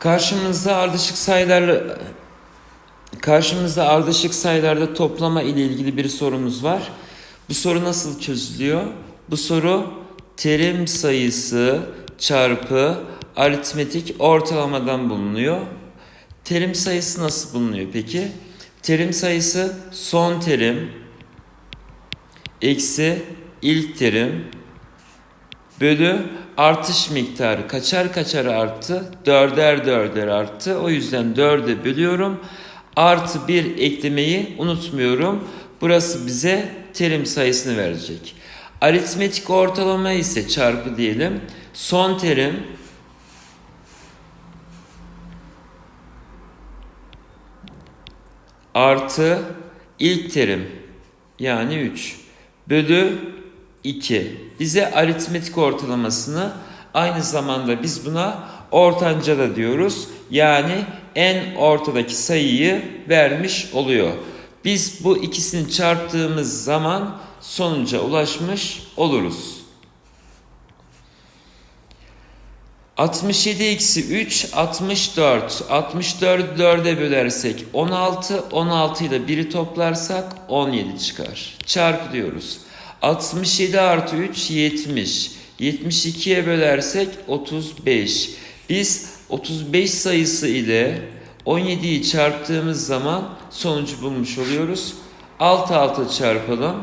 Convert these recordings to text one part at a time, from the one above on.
Karşımızda ardışık sayılarla karşımızda ardışık sayılarda toplama ile ilgili bir sorumuz var. Bu soru nasıl çözülüyor? Bu soru terim sayısı çarpı aritmetik ortalamadan bulunuyor. Terim sayısı nasıl bulunuyor peki? Terim sayısı son terim eksi ilk terim bölü artış miktarı kaçar kaçar arttı? Dörder dörder arttı. O yüzden dörde bölüyorum. Artı bir eklemeyi unutmuyorum. Burası bize terim sayısını verecek. Aritmetik ortalama ise çarpı diyelim. Son terim artı ilk terim yani 3 bölü 2 bize aritmetik ortalamasını aynı zamanda biz buna ortanca da diyoruz. Yani en ortadaki sayıyı vermiş oluyor. Biz bu ikisini çarptığımız zaman sonuca ulaşmış oluruz. 67 eksi 3 64. 64 4'e bölersek 16. 16 ile 1'i toplarsak 17 çıkar. Çarpı diyoruz. 67 artı 3 70. 72'ye bölersek 35. Biz 35 sayısı ile 17'yi çarptığımız zaman sonucu bulmuş oluyoruz. Alt alta çarpalım.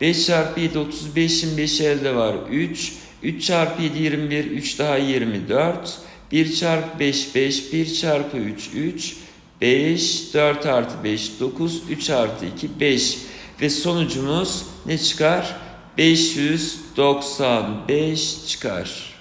5 çarpı 7 35'in 5 elde var 3. 3 çarpı 7 21 3 daha 24. 1 çarpı 5 5 1 çarpı 3 3 5 4 artı 5 9 3 artı 2 5 ve sonucumuz ne çıkar? 595 çıkar.